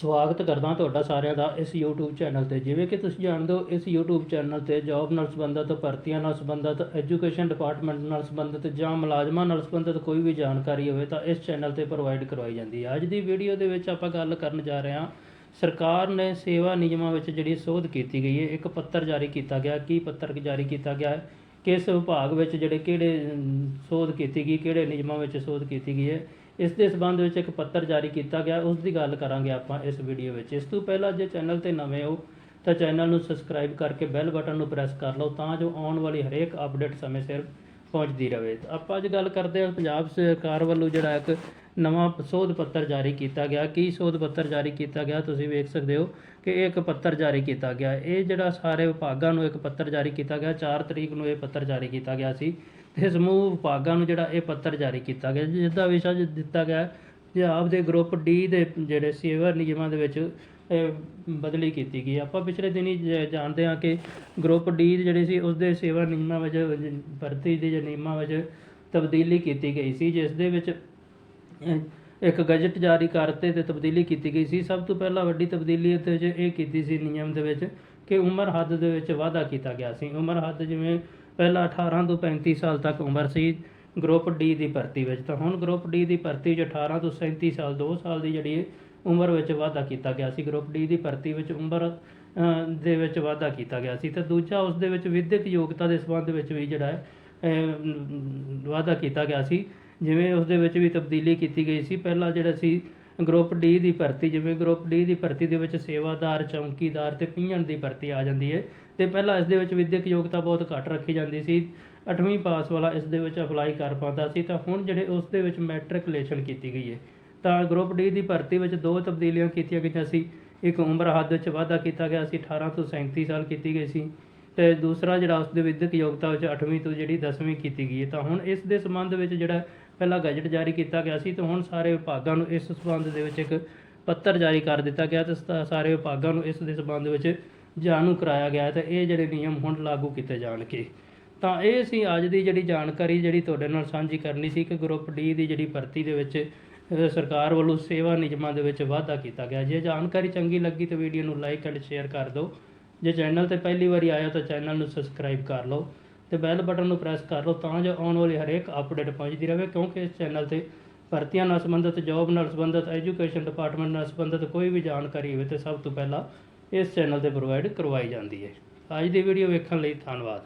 ਸਵਾਗਤ ਕਰਦਾ ਤੁਹਾਡਾ ਸਾਰਿਆਂ ਦਾ ਇਸ YouTube ਚੈਨਲ ਤੇ। ਜਿਵੇਂ ਕਿ ਤੁਸੀਂ ਜਾਣਦੇ ਹੋ, ਇਸ YouTube ਚੈਨਲ ਤੇ ਜੌਬ ਨਾਲ ਸੰਬੰਧਿਤ, ਭਰਤੀਆਂ ਨਾਲ ਸੰਬੰਧਿਤ ਐਜੂਕੇਸ਼ਨ ਡਿਪਾਰਟਮੈਂਟ ਨਾਲ ਸੰਬੰਧਿਤ ਜਾਂ ਮੁਲਾਜ਼ਮਾਂ ਨਾਲ ਸੰਬੰਧਿਤ ਕੋਈ ਵੀ ਜਾਣਕਾਰੀ ਹੋਵੇ ਤਾਂ ਇਸ ਚੈਨਲ ਤੇ ਪ੍ਰੋਵਾਈਡ ਕਰਵਾਈ ਜਾਂਦੀ ਹੈ। ਅੱਜ ਦੀ ਵੀਡੀਓ ਦੇ ਵਿੱਚ ਆਪਾਂ ਗੱਲ ਕਰਨ ਜਾ ਰਹੇ ਹਾਂ। ਸਰਕਾਰ ਨੇ ਸੇਵਾ ਨਿਯਮਾਂ ਵਿੱਚ ਜਿਹੜੀ ਸੋਧ ਕੀਤੀ ਗਈ ਹੈ, ਇੱਕ ਪੱਤਰ ਜਾਰੀ ਕੀਤਾ ਗਿਆ। ਕੀ ਪੱਤਰ ਜਾਰੀ ਕੀਤਾ ਗਿਆ ਹੈ? ਕਿਸ ਵਿਭਾਗ ਵਿੱਚ ਜਿਹੜੇ ਕਿਹੜੇ ਸੋਧ ਕੀਤੀ ਗਈ, ਕਿਹੜੇ ਨਿਯਮਾਂ ਵਿੱਚ ਸੋਧ ਕੀਤੀ ਗਈ ਹੈ, ਇਸ ਦੇ ਸਬੰਧ ਵਿੱਚ ਇੱਕ ਪੱਤਰ ਜਾਰੀ ਕੀਤਾ ਗਿਆ, ਉਸ ਦੀ ਗੱਲ ਕਰਾਂਗੇ ਆਪਾਂ ਇਸ ਵੀਡੀਓ ਵਿੱਚ। ਇਸ ਤੋਂ ਪਹਿਲਾਂ ਜੇ ਚੈਨਲ ਤੇ ਨਵੇਂ ਹੋ, ਤਾਂ ਚੈਨਲ ਨੂੰ ਸਬਸਕ੍ਰਾਈਬ ਕਰਕੇ ਬੈਲ ਬਟਨ ਨੂੰ ਪ੍ਰੈਸ ਕਰ ਲਓ, ਤਾਂ ਜੋ ਆਉਣ ਵਾਲੀ ਹਰੇਕ ਅਪਡੇਟ ਸਮੇਂ ਸਿਰ ਪਹੁੰਚਦੀ ਰਹੇ ਆਪਾਂ ਅੱਜ ਗੱਲ ਕਰਦੇ ਹਾਂ ਪੰਜਾਬ ਸਰਕਾਰ ਵੱਲੋਂ ਜਿਹੜਾ ਇੱਕ ਨਵਾਂ ਸੋਧ ਪੱਤਰ ਜਾਰੀ ਕੀਤਾ ਗਿਆ। ਕੀ ਸੋਧ ਪੱਤਰ ਜਾਰੀ ਕੀਤਾ ਗਿਆ ਤੁਸੀਂ ਵੇਖ ਸਕਦੇ ਹੋ ਕਿ ਇਹ ਇੱਕ ਪੱਤਰ ਜਾਰੀ ਕੀਤਾ ਗਿਆ। ਇਹ ਜਿਹੜਾ ਸਾਰੇ ਵਿਭਾਗਾਂ ਨੂੰ ਇੱਕ ਪੱਤਰ ਜਾਰੀ ਕੀਤਾ ਗਿਆ। 4 ਤਰੀਕ ਨੂੰ ਇਹ ਪੱਤਰ ਜਾਰੀ ਕੀਤਾ ਗਿਆ ਸੀ ਤੇ ਸਮੂਹ ਵਿਭਾਗਾਂ ਨੂੰ ਜਿਹੜਾ ਇਹ ਪੱਤਰ ਜਾਰੀ ਕੀਤਾ ਗਿਆ। ਜਿਸ ਦਾ ਵਿਸ਼ਾ ਦਿੱਤਾ ਗਿਆ ਪੰਜਾਬ ਦੇ ਗਰੁੱਪ ਡੀ ਦੇ ਜਿਹੜੇ ਸੇਵਾ ਨਿਯਮਾਂ ਦੇ ਵਿੱਚ ਬਦਲੀ ਕੀਤੀ ਗਈ ਆਪਾਂ ਪਿਛਲੇ ਦਿਨੀ ਜਾਣਦੇ ਹਾਂ ਕਿ ਗਰੁੱਪ ਡੀ ਜਿਹੜੇ ਸੀ ਉਸ ਦੇ ਸੇਵਾ ਨਿਯਮਾਂ ਵਿੱਚ ਭਰਤੀ ਦੇ ਨਿਯਮਾਂ ਵਿੱਚ ਤਬਦੀਲੀ ਕੀਤੀ ਗਈ ਸੀ, ਜਿਸ ਦੇ ਵਿੱਚ ਇੱਕ ਗਜਟ ਜਾਰੀ ਕਰਤੇ ਤੇ ਤਬਦੀਲੀ ਕੀਤੀ ਗਈ ਸੀ। ਸਭ ਤੋਂ ਪਹਿਲਾਂ ਵੱਡੀ ਤਬਦੀਲੀ ਇੱਥੇ ਜੇ ਇਹ ਕੀਤੀ ਸੀ ਨਿਯਮ ਦੇ ਵਿੱਚ ਕਿ ਉਮਰ ਹੱਦ ਦੇ ਵਿੱਚ ਵਾਧਾ ਕੀਤਾ ਗਿਆ ਸੀ। ਉਮਰ ਹੱਦ ਜਿਵੇਂ ਪਹਿਲਾਂ 18 ਤੋਂ 35 ਸਾਲ ਤੱਕ ਉਮਰ ਸੀ ਗਰੁੱਪ ਡੀ ਦੀ ਭਰਤੀ ਵਿੱਚ। ਤਾਂ ਹੁਣ ਗਰੁੱਪ ਡੀ ਦੀ ਭਰਤੀ ਵਿੱਚ 18 ਤੋਂ 37 ਸਾਲ 2 ਸਾਲ ਦੀ ਜਿਹੜੀ ਉਮਰ ਵਿੱਚ ਵਾਧਾ ਕੀਤਾ ਗਿਆ ਸੀ। ਗਰੁੱਪ ਡੀ ਦੀ ਭਰਤੀ ਵਿੱਚ ਉਮਰ ਦੇ ਵਿੱਚ ਵਾਧਾ ਕੀਤਾ ਗਿਆ ਸੀ। ਤੇ ਦੂਜਾ ਉਸ ਦੇ ਵਿੱਚ ਵਿਦਿਅਕ ਯੋਗਤਾ ਦੇ ਸੰਬੰਧ ਵਿੱਚ ਵੀ ਜਿਹੜਾ ਹੈ ਅਹ, ਵਾਧਾ ਕੀਤਾ ਗਿਆ ਸੀ। ਜਿਵੇਂ ਉਸ ਦੇ ਵਿੱਚ ਵੀ ਤਬਦੀਲੀ ਕੀਤੀ ਗਈ ਸੀ। ਪਹਿਲਾਂ ਜਿਹੜਾ ਸੀ ਗਰੁੱਪ ਡੀ ਦੀ ਭਰਤੀ ਜਿਵੇਂ ਗਰੁੱਪ ਡੀ ਦੀ ਭਰਤੀ ਦੇ ਵਿੱਚ ਸੇਵਾਦਾਰ ਚੌਂਕੀਦਾਰ ਤੇ ਪੀਹਣ ਦੀ ਭਰਤੀ ਆ ਜਾਂਦੀ ਹੈ। ਤੇ ਪਹਿਲਾਂ ਇਸ ਦੇ ਵਿੱਚ ਵਿਦਿਅਕ ਯੋਗਤਾ ਬਹੁਤ ਘੱਟ ਰੱਖੀ ਜਾਂਦੀ ਸੀ। 8ਵੀਂ ਪਾਸ ਵਾਲਾ ਇਸ ਦੇ ਵਿੱਚ ਅਪਲਾਈ ਕਰ ਪਾਉਂਦਾ ਸੀ। ਤਾਂ ਹੁਣ ਜਿਹੜੇ ਉਸ ਦੇ ਵਿੱਚ ਮੈਟ੍ਰਿਕੂਲੇਸ਼ਨ ਕੀਤੀ ਗਈ ਹੈ। ਤਾਂ ਗਰੁੱਪ ਡੀ ਦੀ ਭਰਤੀ ਵਿੱਚ ਦੋ ਤਬਦੀਲੀਆਂ ਕੀਤੀਆਂ ਗਈਆਂ ਸੀ। ਇੱਕ ਉਮਰ ਹੱਦ ਵਿੱਚ ਵਾਧਾ ਕੀਤਾ ਗਿਆ ਸੀ 18 ਤੋਂ 37 ਸਾਲ ਕੀਤੀ ਗਈ ਸੀ ਤੇ ਦੂਸਰਾ ਜਿਹੜਾ ਉਸ ਦੇ ਵਿਦਿਅਕ ਯੋਗਤਾ ਵਿੱਚ 8ਵੀਂ ਤੋਂ ਜਿਹੜੀ 10ਵੀਂ ਕੀਤੀ ਗਈ ਹੈ। ਤਾਂ ਹੁਣ ਇਸ ਦੇ ਸੰਬੰਧ ਵਿੱਚ ਜਿਹੜਾ ਪਹਿਲਾਂ ਗਜਟ ਜਾਰੀ ਕੀਤਾ ਗਿਆ ਸੀ ਤੇ ਹੁਣ ਸਾਰੇ ਵਿਭਾਗਾਂ ਨੂੰ ਇਸ ਸੰਬੰਧ ਦੇ ਵਿੱਚ ਇੱਕ ਪੱਤਰ ਜਾਰੀ ਕਰ ਦਿੱਤਾ ਗਿਆ ਤੇ ਸਾਰੇ ਵਿਭਾਗਾਂ ਨੂੰ ਇਸ ਦੇ ਸੰਬੰਧ ਵਿੱਚ ਜਾਣੂ ਕਰਾਇਆ ਗਿਆ ਹੈ ਤੇ ਇਹ ਜਿਹੜੇ ਨਿਯਮ ਹੁਣ ਲਾਗੂ ਕੀਤੇ ਜਾਣਗੇ। ਤਾਂ ਇਹ ਸੀ ਅੱਜ ਦੀ ਜਿਹੜੀ ਜਾਣਕਾਰੀ ਜਿਹੜੀ ਤੁਹਾਡੇ ਨਾਲ ਸਾਂਝੀ ਕਰਨੀ ਸੀ ਕਿ ਗਰੁੱਪ ਡੀ ਦੀ ਜਿਹੜੀ ਭਰਤੀ ਦੇ ਵਿੱਚ ਸਰਕਾਰ ਵੱਲੋਂ ਸੇਵਾ ਨਿਯਮਾਂ ਦੇ ਵਿੱਚ ਵਾਧਾ ਕੀਤਾ ਗਿਆ। ਜੇ ਜਾਣਕਾਰੀ ਚੰਗੀ ਲੱਗੀ ਤਾਂ ਵੀਡੀਓ ਨੂੰ ਲਾਈਕ ਐਂਡ ਸ਼ੇਅਰ ਕਰ ਦਿਓ। ਜੇ ਚੈਨਲ ਤੇ ਪਹਿਲੀ ਵਾਰੀ ਆਇਆ ਤਾਂ ਚੈਨਲ ਨੂੰ ਸਬਸਕ੍ਰਾਈਬ ਕਰ ਲਓ ਤੇ ਬੈਲ ਬਟਨ ਨੂੰ ਪ੍ਰੈਸ ਕਰ ਲਓ ਤਾਂ ਜੋ ਆਉਣ ਵਾਲੀ ਹਰੇਕ ਅਪਡੇਟ ਪਹੁੰਚਦੀ ਰਹੇ, ਕਿਉਂਕਿ ਇਸ ਚੈਨਲ ਤੇ ਭਰਤੀਆਂ ਨਾਲ ਸੰਬੰਧਿਤ ਜੌਬ ਨਾਲ ਸੰਬੰਧਿਤ ਐਜੂਕੇਸ਼ਨ ਡਿਪਾਰਟਮੈਂਟ ਨਾਲ ਸੰਬੰਧਿਤ ਕੋਈ ਵੀ ਜਾਣਕਾਰੀ ਹੋਵੇ ਤੇ ਸਭ ਤੋਂ ਪਹਿਲਾਂ ਇਸ ਚੈਨਲ ਤੇ ਪ੍ਰੋਵਾਈਡ ਕਰਵਾਈ ਜਾਂਦੀ ਹੈ। ਅੱਜ ਦੀ ਵੀਡੀਓ ਵੇਖਣ ਲਈ ਧੰਨਵਾਦ।